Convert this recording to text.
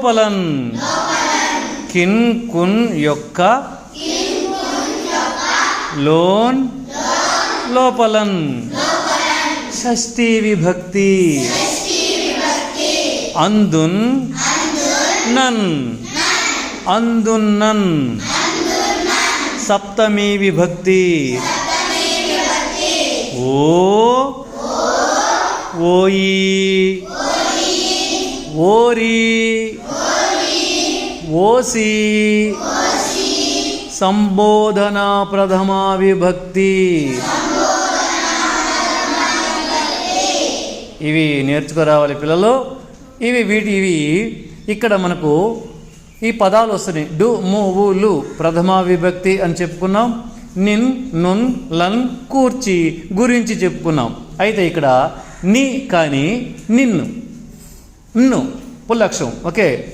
లోపలన్ కిన్ కున్ యొక్క లోన్ లోపలన్ షష్ఠీ విభక్తి అందున్ నన్ అందున్నన్ సప్తమి విభక్తి ఓ ఓయి ఓరి ఓసి సంబోధన ప్రథమా విభక్తి. ఇవి నేర్చుకురావాలి పిల్లలు. ఇవి వీటి ఇవి ఇక్కడ మనకు ఈ పదాలు వస్తున్నాయి. డు ము లు ప్రథమా విభక్తి అని చెప్పుకున్నాం. నిన్ నున్ లన్ కూర్చి గురించి చెప్పుకున్నాం. అయితే ఇక్కడ ని కానీ నిన్ను ను పుల్లక్షం ఓకే.